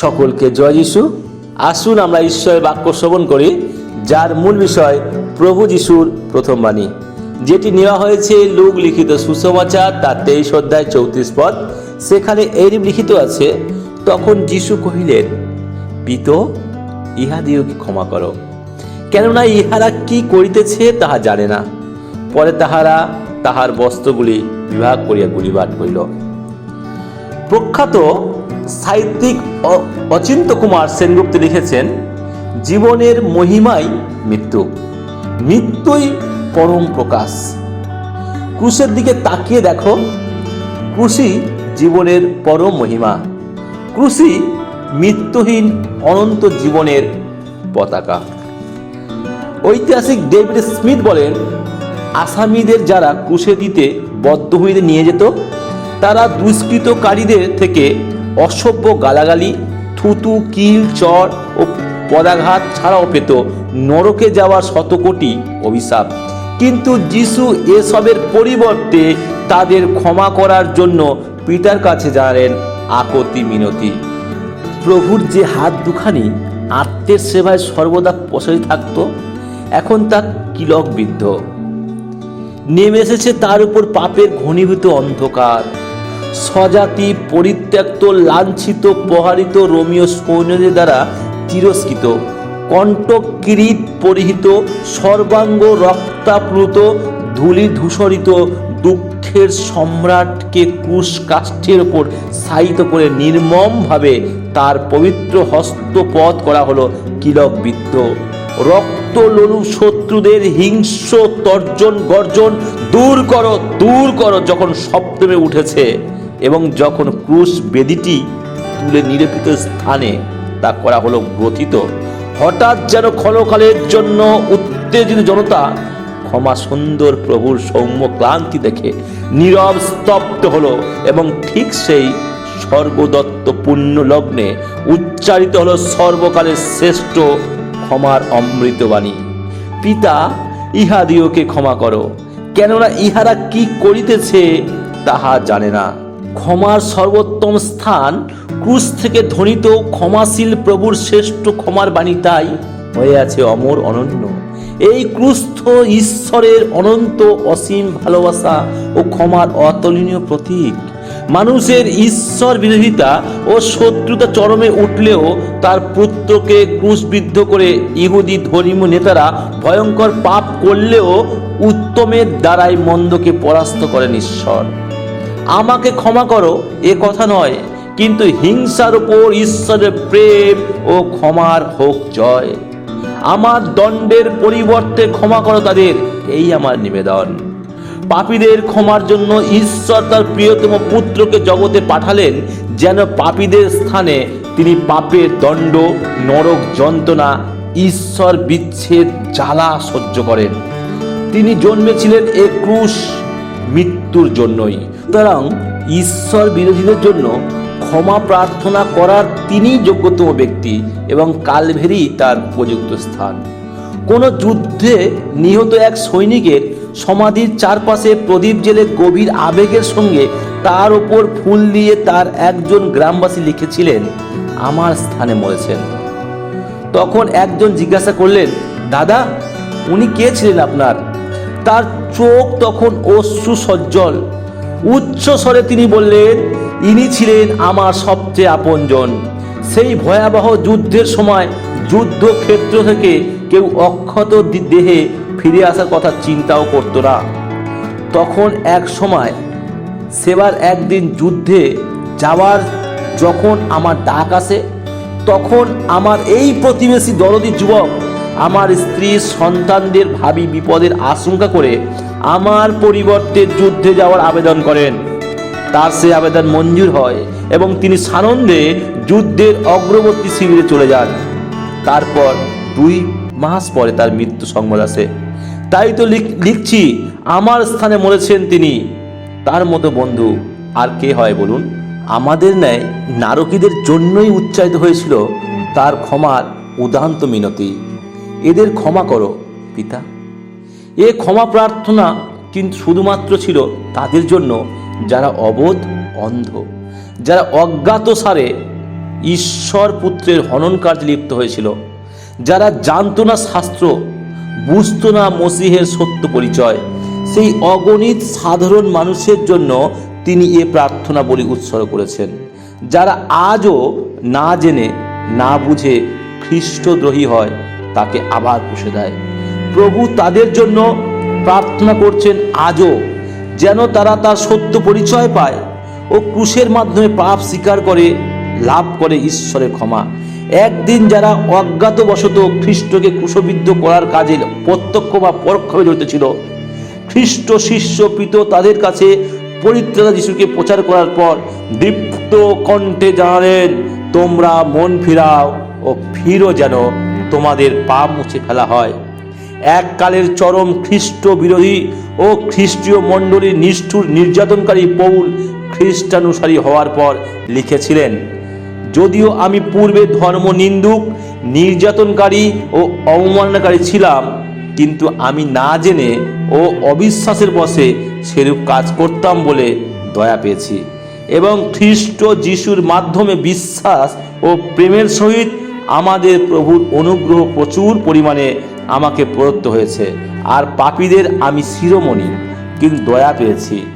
সকলকে জয় যিশু। আসুন আমরা ঈশ্বরের বাক্য শ্রবণ করি, যার মূল বিষয় প্রভু যিশুর প্রথম বাণী। যেটি নেওয়া হয়েছে লোক লিখিত সুসমাচার, তার তেইশ অধ্যায় চৌত্রিশ পদ। সেখানে এই লিখিত আছে, তখন যিশু কহিলেন, পিত ইহাদিওকে ক্ষমা করো? কেননা ইহারা কি করিতেছে তাহা জানে না। পরে তাহারা তাহার বস্ত্রগুলি বিভাগ করিয়া গুলিবাট করিল। প্রখ্যাত সাহিত্যিক অচিন্ত কুমার সেনগুপ্ত লিখেছেন, জীবনের মহিমাই মৃত্যু, মৃত্যুই পরম প্রকাশ। ক্রুশের দিকে তাকিয়ে দেখো, ক্রুশই জীবনের পরম মহিমা। ক্রুশই মৃত্যুহীন অনন্ত জীবনের পতাকা। ঐতিহাসিক ডেভিড স্মিথ বলেন, আসামিদের যারা ক্রুশে দিতে বদ্ধ হইতে নিয়ে যেত, তারা দুষ্কৃতকারীদের থেকে অসভ্য গালাগালি, থুতু, কিল, চর ও পদাঘাত ছাড়াও পেত নরকে যাওয়ার শতকোটি অভিশাপ। কিন্তু যিশু এসবের পরিবর্তে তাদের ক্ষমা করার জন্য পিতার কাছে জানালেন আকতি মিনতি। প্রভুর যে হাত দুখানি আত্মের সেবায় সর্বদা প্রসারিত থাকতো, এখন তা কিলক বিদ্ধ। নেমে এসেছে তার উপর পাপের ঘনীভূত অন্ধকার। স্বজাতি পরিত্যক্ত, লাঞ্ছিত, প্রহারিত রোমিও সৈন্যদের দ্বারা তিরস্কৃত। কণ্টক পরিহিত, সর্বাঙ্গ রক্তাপ্লুত ধূলি ধূসরিত দুঃখের সম্রাটকে কুশ কাষ্ঠের ওপর সাহিত করে নির্মমভাবে তার পবিত্র হস্তপথ করা হলো কিলকবৃত্ত রক্ত লোলু শত্রুদের হিংস্র তর্জন গর্জন দূর করো দূর করো যখন সপ্তমে উঠেছে। এবং যখন ক্রুশ বেদিটি তুলে নিরূপিত স্থানে তা করা হলো গ্রথিত, হঠাৎ যেন ক্ষণকালের জন্য উত্তেজিত জনতা ক্ষমা সুন্দর প্রভুর সৌম্য ক্লান্তি দেখে নীরব স্তব্ধ হলো এবং ঠিক সেই সর্বদত্ত পুণ্য লগ্নে উচ্চারিত হলো সর্বকালের শ্রেষ্ঠ ক্ষমার অমৃতবাণী। পিতা ইহাদিওকে ক্ষমা করো, কেননা ইহারা কি করিতেছে তাহা জানে না। ক্ষমার সর্বোত্তম স্থান, ক্রুশ থেকে ধ্বনিত ক্ষমাশীল প্রভুর শ্রেষ্ঠ ক্ষমার বাণী তাই হয়ে আছে অমর অনন্য। এই ক্রুস্থ ঈশ্বরের অনন্ত অসীম ভালোবাসা ও ক্ষমার অতুলনীয় প্রতীক। মানুষের ঈশ্বর বিরোধিতা ও শত্রুতা চরমে উঠলেও তার পুত্রকে ক্রুশবিদ্ধ করে ইহুদি ধর্মীয় নেতারা ভয়ঙ্কর পাপ করলেও উত্তমের দ্বারাই মন্দকে পরাস্ত করেন ঈশ্বর। আমাকে ক্ষমা করো, এ কথা নয়, কিন্তু হিংসার উপর ঈশ্বরের প্রেম ও ক্ষমার হোক জয়। আমার দণ্ডের পরিবর্তে ক্ষমা করো তাদের, এই আমার নিবেদন। পাপীদের ক্ষমার জন্য ঈশ্বর তার প্রিয়তম পুত্রকে জগতে পাঠালেন, যেন পাপীদের স্থানে তিনি পাপের দণ্ড, নরক যন্ত্রণা, ঈশ্বর বিচ্ছেদ, জ্বালা সহ্য করেন। তিনি জন্মেছিলেন এ ক্রুশ মৃত্যুর জন্যই। সুতরাং ঈশ্বর বিরোধীদের জন্য ক্ষমা প্রার্থনা করার তিনি যোগ্যতম ব্যক্তি এবং কালভেরি তার উপযুক্ত স্থান। কোন যুদ্ধে নিহত এক সৈনিকের সমাধির চারপাশে প্রদীপ জেলে গভীর আবেগের সঙ্গে তার ওপর ফুল দিয়ে তার একজন গ্রামবাসী লিখেছিলেন, আমার স্থানে মরেছেন। তখন একজন জিজ্ঞাসা করলেন, দাদা, উনি কে ছিলেন আপনার? তার চোখ তখন অশ্রু সজ্জল উচ্চ স্বরে তিনি বললেন, ইনি ছিলেন আমার সবচেয়ে আপনজন। সেই ভয়াবহ যুদ্ধের সময় যুদ্ধক্ষেত্র থেকে কেউ অক্ষত দেহে ফিরে আসার কথা চিন্তাও করতো না। তখন এক সময় সেবার একদিন যুদ্ধে যাওয়ার যখন আমার ডাক আসে, তখন আমার এই প্রতিবেশী দরদি যুবক আমার স্ত্রী সন্তানদের ভাবি বিপদের আশঙ্কা করে আমার পরিবর্তে যুদ্ধে যাওয়ার আবেদন করেন। তার সে আবেদন মঞ্জুর হয় এবং তিনি সানন্দে যুদ্ধের অগ্রবর্তী শিবিরে চলে যান। তারপর দুই মাস পরে তার মৃত্যু সংবাদ আসে। তাই তো লিখছি, আমার স্থানে মরেছেন তিনি। তার মতো বন্ধু আর কে হয় বলুন? আমাদের ন্যায় নারকীদের জন্যই উচ্চারিত হয়েছিল তার ক্ষমার উদান্ত মিনতি। এদের ক্ষমা করো, পিতা। এ ক্ষমা প্রার্থনা কিন্তু শুধুমাত্র ছিল তাদের জন্য, যারা অবোধ, অন্ধ। যারা অজ্ঞাত সারে ঈশ্বর পুত্রের হনন কার্যে লিপ্ত হয়েছিল। যারা জানতো না শাস্ত্র, বুঝতো না মসিহের সত্য পরিচয়, সেই অগণিত সাধারণ মানুষের জন্য তিনি এ প্রার্থনা বলি উৎসর্গ করেছেন। যারা আজও না জেনে, না বুঝে খ্রিস্টদ্রোহী হয়, তাকে আবার পুষে দেয়। প্রভু তাদের জন্য প্রার্থনা করছেন আজও, যেন তারা তার সত্য পরিচয় পায় ও ক্রুশের মাধ্যমে পাপ স্বীকার করে, লাভ করে ঈশ্বরের ক্ষমা। একদিন যারা অজ্ঞাতবশত খ্রিস্টকে ক্রুশবিদ্ধ করার কাজে প্রত্যক্ষ বা পরোক্ষভাবে জড়িত ছিল, খ্রিস্ট শিষ্য পিত তাদের কাছে পরিত্রাতা যিশুকে প্রচার করার পর দীপ্ত কণ্ঠে জানালেন, তোমরা মন ফিরাও ও ফিরো যেন তোমাদের পাপ মুছে ফেলা হয়। এককালের চরম খ্রিস্ট বিরোধী ও খ্রিস্টীয় মণ্ডলীর নিষ্ঠুর নির্যাতনকারী পৌল খ্রিস্টানুসারী হওয়ার পর লিখেছিলেন, যদিও আমি পূর্বে ধর্ম নিন্দুক, নির্যাতনকারী ও অবমাননাকারী ছিলাম, কিন্তু আমি না জেনে ও অবিশ্বাসের বসে সেরূপ কাজ করতাম বলে দয়া পেয়েছি। এবং খ্রিস্ট যিশুর মাধ্যমে বিশ্বাস ও প্রেমের সহিত আমাদের প্রভুর অনুগ্রহ প্রচুর পরিমাণে আমাকে প্রদত্ত হয়েছে। আর পাপীদের আমি শিরোমণি, কিন্তু দয়া পেয়েছি।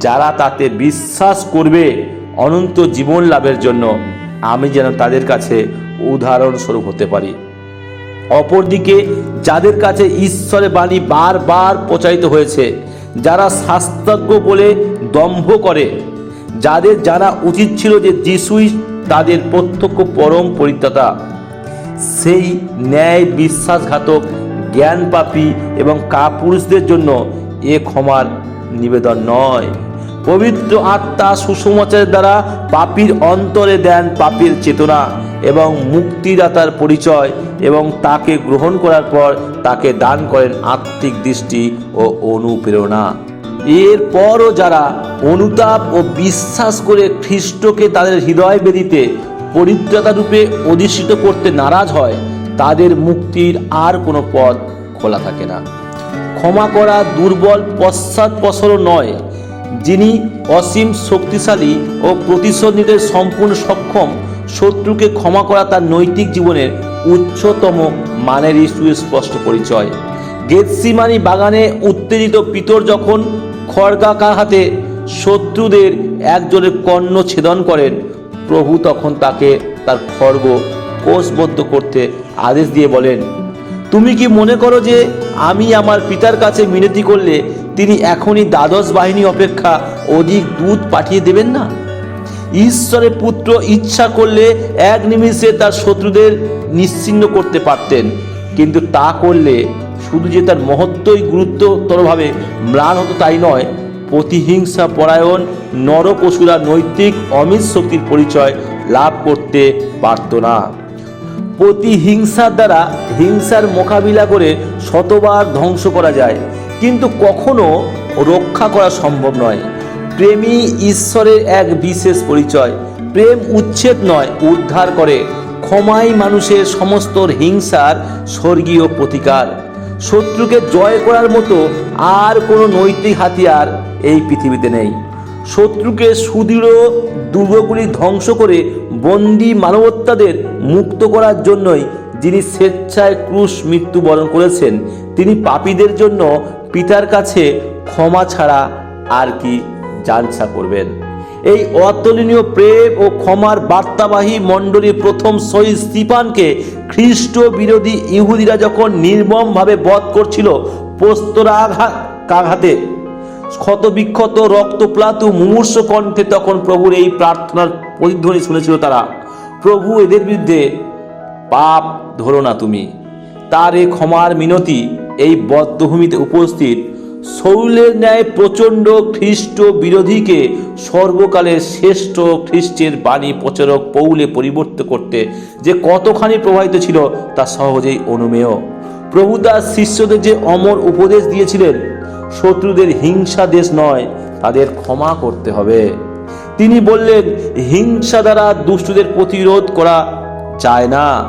যারা তাতে বিশ্বাস করবে অনন্ত জীবন লাভের জন্য, আমি যেন তাদের কাছে উদাহরণস্বরূপ হতে পারি। অপরদিকে, যাদের কাছে ঈশ্বরের বাণী বারবার প্রচারিত হয়েছে, যারা শাস্ত্রজ্ঞ বলে দম্ভ করে, যাদের জানা উচিত ছিল যে যিশুই তাদের প্রত্যক্ষ পরম পরিত্রাতা সেই ন্যায় বিশ্বাসঘাতক জ্ঞানপাপী এবং কাপুরুষদের জন্য এ ক্ষমার নিবেদন নয়। পবিত্র আত্মা সুসমাচারের দ্বারা পাপীর অন্তরে দেন পাপীর চেতনা এবং মুক্তিদাতার পরিচয় এবং তাকে গ্রহণ করার পর তাকে দান করেন আত্মিক দৃষ্টি ও অনুপ্রেরণা। এরপরও যারা অনুতাপ ও বিশ্বাস করে খ্রিস্টকে তাদের হৃদয় বেদিতে পরিত্রাতা রূপে অধিষ্ঠিত করতে নারাজ হয়, তাদের মুক্তির আর কোনো পথ খোলা থাকে না। ক্ষমা করা দুর্বল পশ্চাৎপসরও নয়, যিনি অসীম শক্তিশালী ও প্রতিশোধ নিতে সম্পূর্ণ সক্ষম, শত্রুকে ক্ষমা করা তার নৈতিক জীবনের উচ্চতম মানেরই সুস্পষ্ট পরিচয়। গেতসিমানি বাগানে উত্তেজিত পিতর যখন খড়গাকার হাতে শত্রুদের একজনের কর্ণ ছেদন করেন প্রভু তখন তাকে তার খড়গ কোষবদ্ধ করতে আদেশ দিয়ে বলেন, তুমি কি মনে করো যে আমি আমার পিতার কাছে মিনতি করলে তিনি এখনই দ্বাদশ বাহিনী অপেক্ষা অধিক দুধ পাঠিয়ে দেবেন না? ঈশ্বরের পুত্র ইচ্ছা করলে এক নিমিষে তার শত্রুদের নিশ্চিন্ন করতে পারতেন, কিন্তু তা করলে শুধু যে তার মহত্বই গুরুত্বতরভাবে ম্লান হতো তাই নয় প্রতিহিংসা পরায়ণ নরপশুরা নৈতিক অমিত শক্তির পরিচয় লাভ করতে পারত না। প্রতিহিংসার দ্বারা হিংসার মোকাবিলা করে শতবার ধ্বংস করা যায়, কিন্তু কখনো রক্ষা করা সম্ভব নয়। প্রেমী ঈশ্বরের এক বিশেষ পরিচয়। প্রেম উচ্ছেদ নয়, উদ্ধার করে। ক্ষমাই মানুষের সমস্ত হিংসার স্বর্গীয় প্রতিকার। শত্রুকে জয় করার মতো আর কোনো নৈতিক হাতিয়ার এই পৃথিবীতে নেই। শত্রুকে সুদৃঢ় দুর্গগুলি ধ্বংস করে বন্দি মানবতাদের মুক্ত করার জন্যই যিনি স্বেচ্ছায় ক্রুশ মৃত্যুবরণ করেছেন, তিনি পাপীদের জন্য পিতার কাছে ক্ষমা ছাড়া আর কি জানছা করবেন। এই অতুলনীয় প্রেম ও ক্ষমার বার্তাবাহী মণ্ডলীর প্রথম শহীদ স্তিপানকে খ্রিস্ট বিরোধী ইহুদিরা যখন নির্মমভাবে বধ করছিল পোস্তরাঘাত কাঘাতে ক্ষত বিক্ষত রক্তপ্লাতু মুমূর্ষ কণ্ঠে তখন প্রভুর এই প্রার্থনার প্রতিধ্বনি শুনেছিল তারা, প্রভু, এদের বিরুদ্ধে পাপ ধরো না তুমি। তার এ ক্ষমার মিনতি এই বদ্ধভূমিতে উপস্থিত শৌলের ন্যায় প্রচণ্ড খ্রিস্ট বিরোধীকে সর্বকালের শ্রেষ্ঠ খ্রিস্টের বাণী প্রচারক পৌলে পরিবর্তিত করতে যে কতখানি প্রবাহিত ছিল তা সহজেই অনুমেয়। প্রভু তার শিষ্যদের যে অমর উপদেশ দিয়েছিলেন, শত্রুদের হিংসা দেশ নয়, তাদের ক্ষমা করতে হবে। তিনি বললেন, হিংসা দ্বারা দুষ্টদের প্রতিরোধ করা যায় না।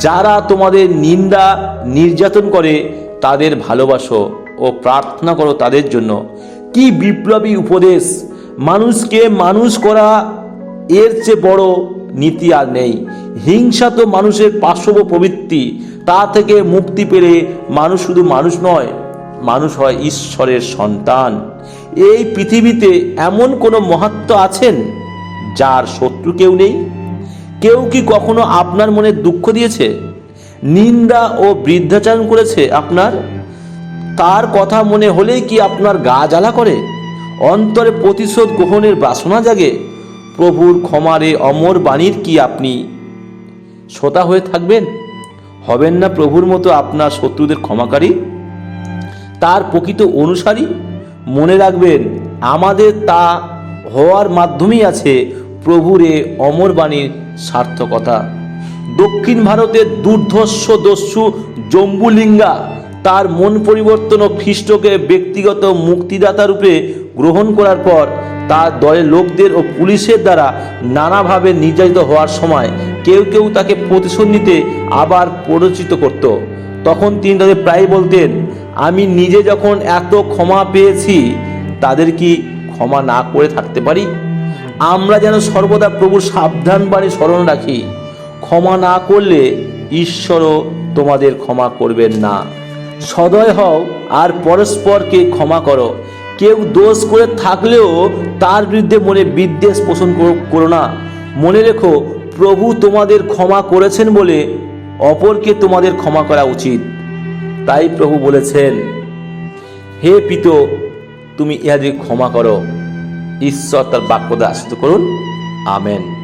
যারা তোমাদের নিন্দা নির্যাতন করে, তাদের ভালোবাসো। ও প্রার্থনা করো তাদের জন্য। কি বিপ্লবী উপদেশ? মানুষকে মানুষ করা এর চেয়ে বড় নীতি আর নেই। হিংসা তো মানুষের পার্শ্বব প্রবৃত্তি, তা থেকে মুক্তি পেলে মানুষ শুধু মানুষ নয়, মানুষ হয় ঈশ্বরের সন্তান। এই পৃথিবীতে এমন কোনো মহাত্ম আছেন যার শত্রু কেউ নেই? কেউ কি কখনো আপনার মনে দুঃখ দিয়েছে? নিন্দা ও বৃদ্ধাচারণ করেছে আপনার? তার কথা মনে হলেই কি আপনার গা জ্বালা করে? অন্তরে প্রতিশোধ গ্রহণের বাসনা জাগে। প্রভুর ক্ষমারে অমর বাণীর কি আপনি? শ্রোতা হয়ে থাকবেন? হবেন না প্রভুর মতো আপনার শত্রুদের ক্ষমাকারী? তার প্রকৃত অনুসারী? মনে রাখবেন, আমাদের তা হওয়ার মাধ্যমেই আছে প্রভুর অমর বাণীর সার্থকতা। দক্ষিণ ভারতের দুর্ধর্ষ দস্যু জম্বুলিঙ্গা তার মন পরিবর্তন ও খ্রিস্টকে ব্যক্তিগত মুক্তিদাতা রূপে গ্রহণ করার পর তার দলের লোকদের ও পুলিশের দ্বারা নানাভাবে নির্যাতিত হওয়ার সময় কেউ কেউ তাকে প্রতিশোধ নিতে আবার প্ররোচিত করত। তখন তিনি তাদের প্রায় বলতেন, আমি নিজে যখন এত ক্ষমা পেয়েছি, তাদের কি ক্ষমা না করে থাকতে পারি? আমরা যেন সর্বদা প্রভুর সাবধান বাণী স্মরণ রাখি। ক্ষমা না করলে ঈশ্বরও তোমাদের ক্ষমা করবেন না। সদয় হও আর পরস্পরকে ক্ষমা করো। কেউ দোষ করে থাকলেও তার বিরুদ্ধে মনে বিদ্বেষ পোষণ করো- না। মনে রেখো, প্রভু তোমাদের ক্ষমা করেছেন বলে অপরকে তোমাদের ক্ষমা করা উচিত। তাই প্রভু বলেছেন, হে পিত, তুমি ইহাদের ক্ষমা করো। ঈশ্বর তার বাক্যদা আশ্রিত করুন। আমেন।